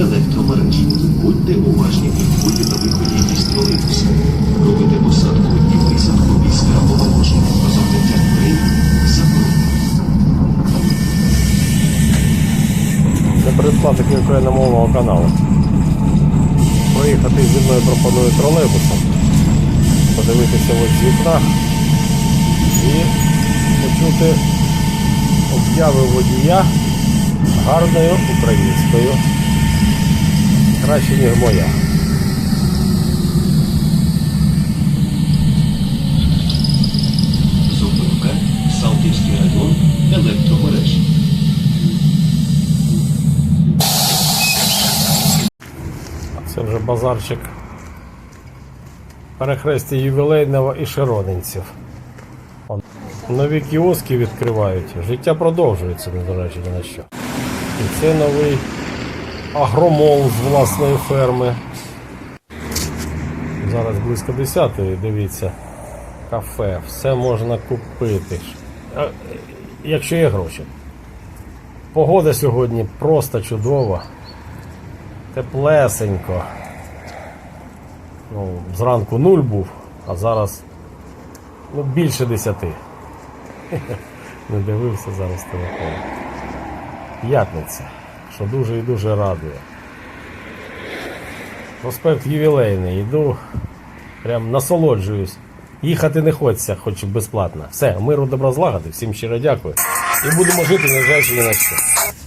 електромереж. Будьте уважні вході та виході із тролейбуса. Робити посадку і висадку після оголошення про закриття дверей заборонено. Це передплата україномовного каналу. Проїхати зі мною пропоную тролейбусом, подивитися ось з вікна і почути обяви водія гарною українською. Краще, ніж моя. Зупинка Салтівський район електромереж. Це вже базарчик перехрестя ювілейного і Широнинців. Нові кіоски відкривають. Життя продовжується, незважаючи ні на що. І це новий агромол з власної ферми. Зараз близько 10-ї, дивіться. Кафе, все можна купити. Якщо є гроші. Погода сьогодні просто чудова. Теплесенько. Ну, зранку нуль був, а зараз ну, більше десяти. Не дивився зараз телефон. П'ятниця, що дуже і дуже радує. Проспект ювілейний, йду, прям насолоджуюсь. Їхати не хочеться, хоч безплатно. Все, миру добра злагоди, всім щиро дякую. І будемо жити, незважаючи ні на що.